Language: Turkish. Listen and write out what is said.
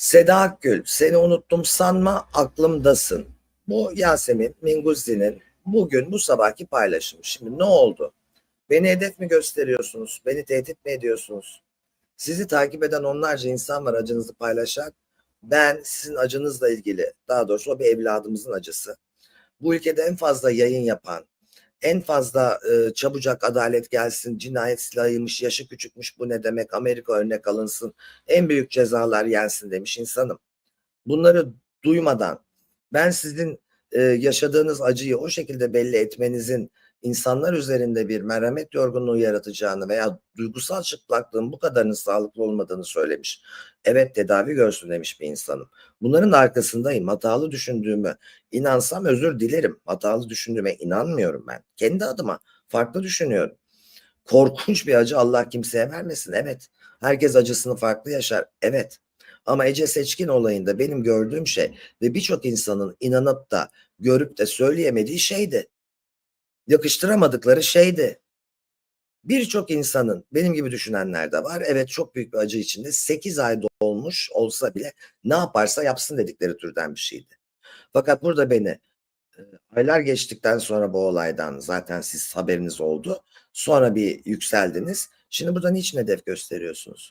Seda Akgül, seni unuttum sanma aklımdasın. Bu Yasemin Minguzi'nin bugün bu sabahki paylaşımı. Şimdi ne oldu? Beni hedef mi gösteriyorsunuz? Beni tehdit mi ediyorsunuz? Sizi takip eden onlarca insan var acınızı paylaşan. Ben sizin acınızla ilgili, daha doğrusu o bir evladımızın acısı. Bu ülkede en fazla yayın yapan, en fazla e, çabucak adalet gelsin, cinayet silahıymış, yaşı küçükmüş bu ne demek, Amerika örnek alınsın, en büyük cezalar yensin demiş insanım. Bunları duymadan ben sizin e, yaşadığınız acıyı o şekilde belli etmenizin insanlar üzerinde bir merhamet yorgunluğu yaratacağını veya duygusal çıplaklığın bu kadarının sağlıklı olmadığını söylemiş. Evet tedavi görsün demiş bir insanım. Bunların arkasındayım. Hatalı düşündüğümü inansam özür dilerim. Hatalı düşündüğüme inanmıyorum ben. Kendi adıma farklı düşünüyorum. Korkunç bir acı Allah kimseye vermesin. Evet. Herkes acısını farklı yaşar. Evet. Ama Ece Seçkin olayında benim gördüğüm şey ve birçok insanın inanıp da görüp de söyleyemediği şeydi. Yakıştıramadıkları şeydi. Birçok insanın benim gibi düşünenler de var. Evet çok büyük bir acı içinde 8 ay dolmuş olsa bile ne yaparsa yapsın dedikleri türden bir şeydi. Fakat burada beni e, aylar geçtikten sonra bu olaydan zaten siz haberiniz oldu. Sonra bir yükseldiniz. Şimdi burada niçin hedef gösteriyorsunuz?